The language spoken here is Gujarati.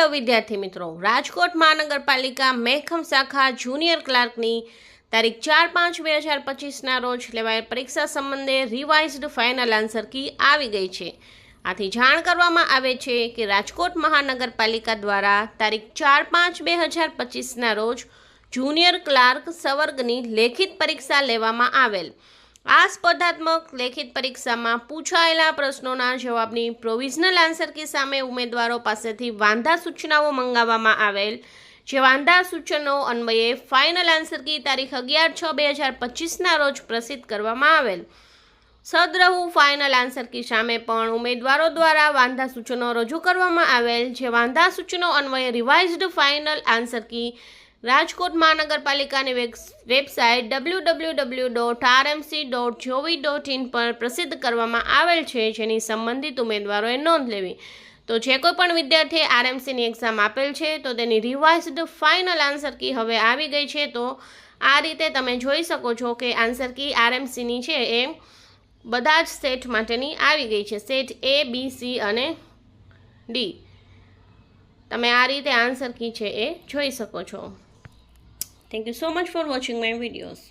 હેલો વિદ્યાર્થી મિત્રો. રાજકોટ મહાનગરપાલિકા મેખમ શાખા જુનિયર ક્લાર્કની તારીખ ચાર પાંચ બે હજાર પચીસના રોજ લેવાયેલ પરીક્ષા સંબંધે રિવાઇઝડ ફાઇનલ આન્સર કી આવી ગઈ છે. આથી જાણ કરવામાં આવે છે કે રાજકોટ મહાનગરપાલિકા દ્વારા તારીખ ચાર પાંચ બે હજાર પચીસના રોજ જુનિયર ક્લાર્ક સવર્ગની લેખિત પરીક્ષા લેવામાં આવેલ. આ સ્પર્ધાત્મક લેખિત પરીક્ષામાં પૂછાયેલા પ્રશ્નોના જવાબની પ્રોવિઝનલ આન્સર કી સામે ઉમેદવારો પાસેથી વાંધા સૂચનાઓ મંગાવવામાં આવેલ. જે વાંધા સૂચનો અન્વયે ફાઇનલ આન્સર કી તારીખ અગિયાર છ બે હજાર પચીસના રોજ પ્રસિદ્ધ કરવામાં આવેલ. સદ્રહુ ફાઇનલ આન્સર કી સામે પણ ઉમેદવારો દ્વારા વાંધા સૂચનો રજૂ કરવામાં આવેલ. જે વાંધા સૂચનો અન્વયે revised final answer key Rajkot મહાનગરપાલિકાની web- website W W W dot RMC dot gov dot in પર પ્રસિદ્ધ કરવામાં આવેલ છે, જેની સંબંધિત ઉમેદવારોએ નોંધ લેવી. તો જે કોઈ પણ વિદ્યાર્થીએ આરએમસીની એક્ઝામ આપેલ છે, તો તેની રિવાઇઝડ ફાઇનલ આન્સર કી હવે આવી ગઈ છે. તો આ રીતે તમે જોઈ શકો છો કે આન્સર કી આરએમસીની છે, એ બધા જ સેટ માટેની આવી ગઈ છે. સેટ એ બી સી અને ડી તમે આ રીતે આન્સર કી છે, એ જોઈ શકો છો. Thank you so much for watching my videos.